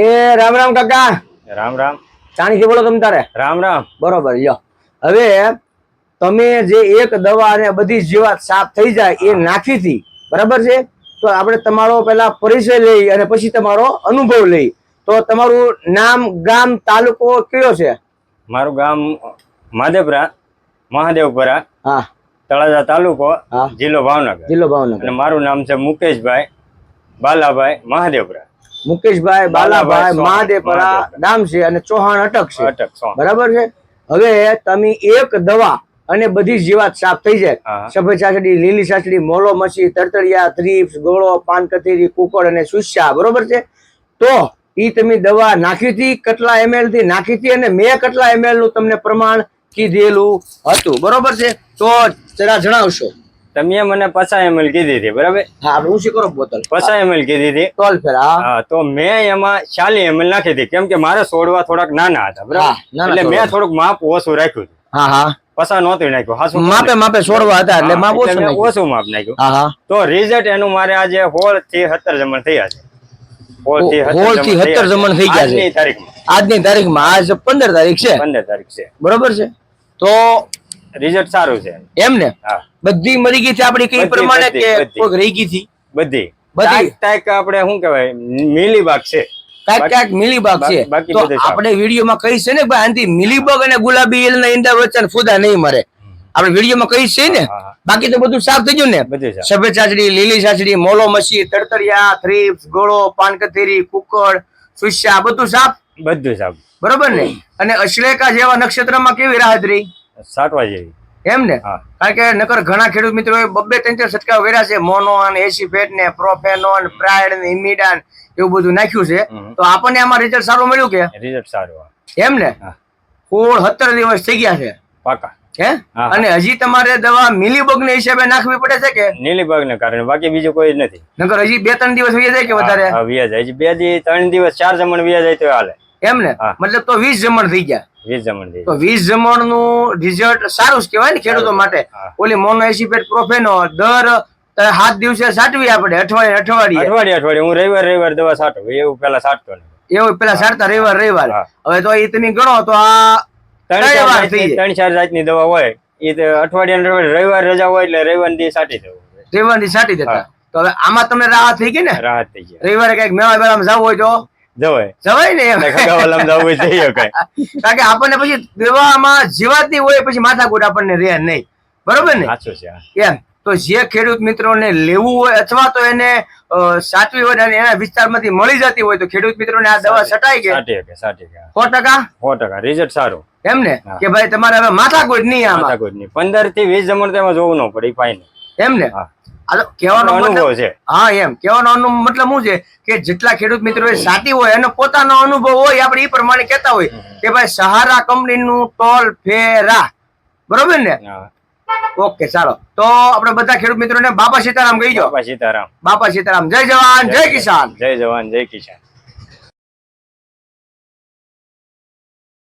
એ રામ રામ કાકા. રામ રામ. ચાણીથી બોલો તમે તારે? રામ રામ. બરોબર લ્યો. હવે તમે જે એક દવા અને બધી જીવાત સાફ થઈ જાય એ નાખી હતી બરાબર છે? તો આપણે તમારો પેલા પરિચય લઈ અને પછી તમારો અનુભવ લઈ. તો તમારું નામ ગામ તાલુકો કયો છે? મારું ગામ માધેપરા મહાદેવપરા હા. તળાજા તાલુકો હા. જિલ્લો ભાવનગર. જિલ્લો ભાવનગર. અને મારું નામ છે મુકેશભાઈ બાલાભાઈ મહાદેવપરા. મુકેશભાઈ બાલાભાઈ. ગામ છે અને ચૌહાણ અટક છે. બરાબર છે? હવે તમે એક દવા અને બધી જીવાત સાફ થઈ જાય. સફેદ સાસડી લીલી સાસડી મોલો મસી તરતરિયા થ્રીપ્સ ગોળો પાન કથેરી કુકડ અને સુસ્યા. બરોબર છે? તો ઈ તમે દવા નાખી હતી કેટલા એમએલથી નાખી હતી અને મેં કેટલા એમએલનું તમને પ્રમાણ કીધેલું હતું. બરોબર છે? તો જરા જણાવશો. તમે મને પચાસ એમએલ કીધી હતી બરાબર? હા હું કરો બોતલ. પચાસ એમએલ કીધી હતી. ટોલ ફેર હા. તો મેં એમાં ચાલી એમએલ નાખી હતી કેમ કે મારે છોડવા થોડાક નાના હતા બરાબર? એટલે મેં થોડુંક માપ ઓછું રાખ્યું હા હા. પસા નહોતું નાખ્યું હાસુ માપે માપે છોડવા હતા એટલે માપ ઓછું નાખ્યું. ઓછું માપ નાખ્યું. હા હા. તો રિઝલ્ટ એનું મારે આજે હોળથી સત્તર જમણ થયા છે. હોળથી સત્તર જમણ થઈ ગયા છે. આજની તારીખમાં. આજની તારીખમાં આજ પંદર તારીખ છે. પંદર તારીખ છે. બરોબર છે? તો રિઝલ્ટ સારું છે. એમ ને? બધી મરી ગઈ છે આપડી કઈ પ્રમાણે કે. કોઈક રહી ગઈ હતી બધી. બધી? ટાઈક આપણે શું કહેવાય મિલીબાગ છે. કાંઈક કાંઈક મિલીબાગ છે. બાકી તો બધું આપણે વિડીયોમાં કહી છે ને ભાઈ આનાથી મિલીબગ અને ગુલાબી એલના ઈંડા વચ્ચે ફૂદા નહીં મરે. આપણે વિડીયોમાં કહી છે ને. બાકી તો બધું સાફ થઈ ગયું ને? સફેદ ચાચડી લીલી ચાચડી મોલો મસી તડતરિયા થ્રીપ્સ ગોળો પાનકથેરી કુકડ સુસ્યા બધું સાફ? બધું સાફ. બરોબર ને? અને અશ્લેકા જેવા નક્ષત્રમાં કેવી રાહત રહી? સાટવા જેવી એમ ને? કારણ કે નકર ઘણા ખેડૂત મિત્રો બબ્બે ત્રણ ચાર છટકાવ કર્યા છે. મોનોન એસી ફેટ ને પ્રોફેનોન પ્રાઇડ ને ઇમિડાન એવું બધું નાખ્યું છે. તો આપણને આમાં રિઝલ્ટ સારું મળ્યું કે? રિઝલ્ટ સારું એમ ને. સોળ સત્તર દિવસ થઈ ગયા છે. પાકા. હે? અને હજી તમારે દવા મિલીબગ ને હિસાબે નાખવી પડે છે કે? મિલીબગ ને કારણે. બાકી બીજું કોઈ નથી. નકર હજી બે ત્રણ દિવસ વ્યાજ જાય કે વધારે? વ્યાજ હજી બે ત્રણ દિવસ ચાર જમણ વ્યાજ જાય તો હાલે. એમ ને મતલબ તો વીસ જમણ થઈ ગયા. વીસ જમણ થઈ તો વીસ જમણનું રિઝલ્ટ સારું જ કહેવાય ને ખેડૂતો માટે. ઓલી મોનો એસી પ્રોફેનો દર સાત દિવસે સાટવી આપણે અઠવાડિયે અઠવાડિયે. અઠવાડિયે અઠવાડિયે. હું રવિવાર રવિવાર દવા સાટવું. એવું પેલા સાટતો એવું પેલા સારતા રવિવાર રવિવાર. હવે તો એ તમે ગણો તો આ ત્રણ ચાર જાતની- દવા હોય. એ તો અઠવાડિયા રવિવાર રજા હોય એટલે રવિવાર દી સાટી દેવું રવિવાર દી સાટી દેતા. તો હવે આમાં તમને રાહત થઈ ગઈ ને? રાહત થઈ ગઈ. રવિવારે કંઈક મેળા બેળામાં જવું હોય તો? જવાય. જવાય ને એમ. જવું જઈએ કઈ. કારણ કે આપણને પછી દેવામાં જીવાતી હોય પછી માથાકૂટ આપણને રહે નહીં. બરોબર ને? સાચું છે એમ. તો જે ખેડૂત મિત્રોને લેવું હોય અથવા તો એને સાચવી હોય અને એના વિસ્તારમાંથી મળી જતી હોય તો ખેડૂત મિત્રોને આ દવા સટાઈ ગઈ. સો ટકા? સો ટકા. રિઝલ્ટ સારું. એમ ને? કે ભાઈ તમારે હવે માથાકૂટ નહીં માથાકૂટ નહીં. પંદરથી વીસ જમણ તેમાં જોવું ન પડે પાઈ એમ ને? કહેવાનો અનુભવ છે. હા એમ. કહેવાનો અનુભવ મતલબ શું છે? કે જેટલા ખેડૂત મિત્રો સાટી હોય એનો પોતાનો અનુભવ હોય આપણે એ પ્રમાણે કહેતા હોય કે ભાઈ સહારા કંપનીનું ટોલ ફેરા. બરોબર ને? ઓકે ચાલો. તો આપણે બધા ખેડૂત મિત્રોને બાપા સીતારામ કહી દો. બાપા સીતારામ. બાપા સીતારામ. જય જવાન જય કિસાન. જય જવાન જય કિસાન.